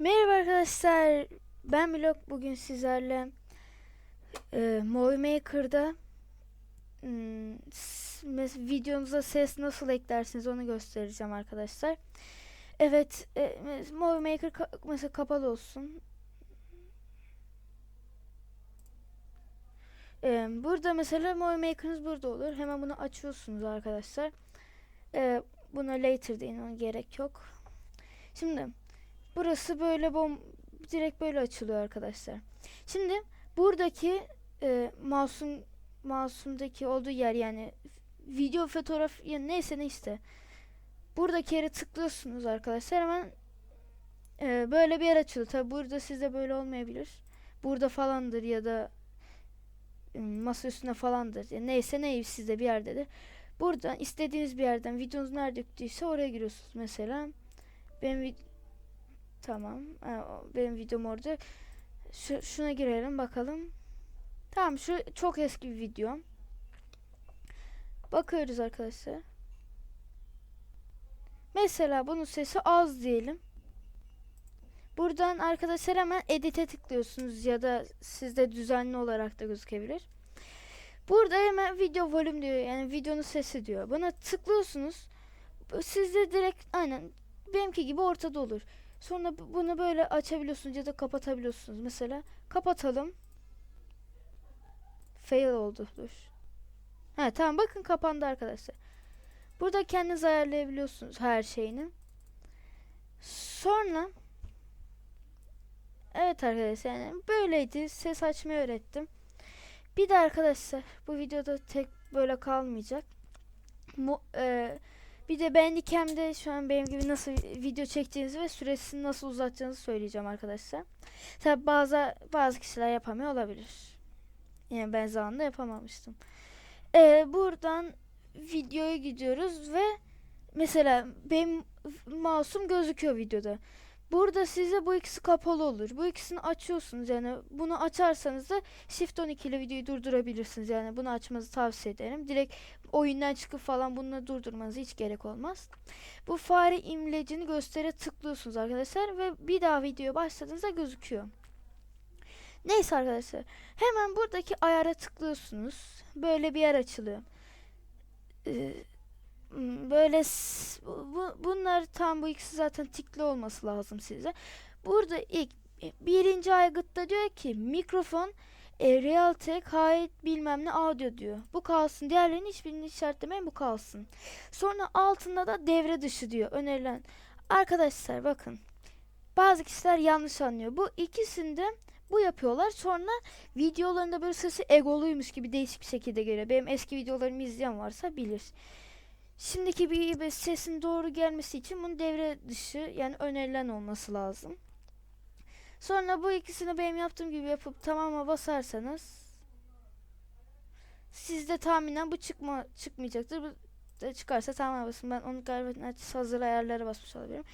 Merhaba arkadaşlar. Ben Blok bugün sizlerle e, Movie Maker'da hmm, videonuza ses nasıl eklersiniz onu göstereceğim arkadaşlar. Evet, e, Movie Maker ka- mesela kapalı olsun. E, burada mesela Movie Maker'ınız burada olur. Hemen bunu açıyorsunuz arkadaşlar. E, buna later deyin, ona gerek yok. Şimdi Burası böyle bom direkt böyle açılıyor arkadaşlar. Şimdi buradaki e, masum masumdaki olduğu yer yani video fotoğraf ya neyse ne işte. Buradaki yere tıklıyorsunuz arkadaşlar hemen e, böyle bir yer açılıyor. Tabi burada sizde böyle olmayabilir. Burada falandır ya da masa üstünde falandır. Ya neyse ne sizde bir yerdedir. Buradan istediğiniz bir yerden videonuz nerede yüklüyse oraya giriyorsunuz mesela. Vid- Tamam. Benim videom orada. Şu, şuna girelim bakalım. Tamam şu çok eski bir video. Bakıyoruz arkadaşlar. Mesela bunun sesi az diyelim. Buradan arkadaşlar hemen edit'e tıklıyorsunuz ya da sizde düzenli olarak da gözükebilir. Burada hemen video volüm diyor yani videonun sesi diyor. Buna tıklıyorsunuz. Sizde direkt aynen benimki gibi ortada olur. Sonra bu- bunu böyle açabiliyorsunuz ya da kapatabiliyorsunuz. Mesela kapatalım. Fail oldu. Dur. Ha tamam bakın kapandı arkadaşlar. Burada kendiniz ayarlayabiliyorsunuz her şeyini. Sonra Evet arkadaşlar yani böyleydi. Ses açmayı öğrettim. Bir de arkadaşlar bu videoda tek böyle kalmayacak. Mu, e, bir de Bandicam'de şu an benim gibi nasıl video çekeceğinizi ve süresini nasıl uzatacağınızı söyleyeceğim arkadaşlar. Tabi bazı bazı kişiler yapamıyor olabilir. Yani ben zamanında yapamamıştım. Ee, buradan videoya gidiyoruz ve mesela benim mouse'um gözüküyor videoda. Burada size bu ikisi kapalı olur. Bu ikisini açıyorsunuz yani bunu açarsanız da Shift 12 ile videoyu durdurabilirsiniz. Yani bunu açmanızı tavsiye ederim. Direkt oyundan çıkıp falan bunu durdurmanıza hiç gerek olmaz. Bu fare imlecini göstere tıklıyorsunuz arkadaşlar ve bir daha video başladığınızda gözüküyor. Neyse arkadaşlar hemen buradaki ayara tıklıyorsunuz. Böyle bir yer açılıyor. Ee, böyle s- bu, bunlar tam bu ikisi zaten tikli olması lazım size. Burada ilk birinci aygıtta diyor ki mikrofon e, Realtek Hayat bilmem ne audio diyor. Bu kalsın. Diğerlerinin hiçbirini işaretlemeyin bu kalsın. Sonra altında da devre dışı diyor önerilen. Arkadaşlar bakın. Bazı kişiler yanlış anlıyor. Bu ikisinde bu yapıyorlar. Sonra videolarında böyle sesi egoluymuş gibi değişik bir şekilde geliyor. Benim eski videolarımı izleyen varsa bilir. Şimdiki bir sesin doğru gelmesi için bunun devre dışı yani önerilen olması lazım. Sonra bu ikisini benim yaptığım gibi yapıp tamama basarsanız sizde tahminen bu çıkma çıkmayacaktır. Bu da çıkarsa tamam basın. Ben onu galiba neredeyse hazır ayarlara basmış olabilirim.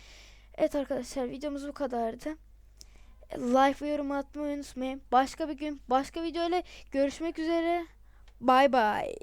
Evet arkadaşlar videomuz bu kadardı. Like ve yorum atmayı unutmayın. Başka bir gün başka video ile görüşmek üzere. Bay bay.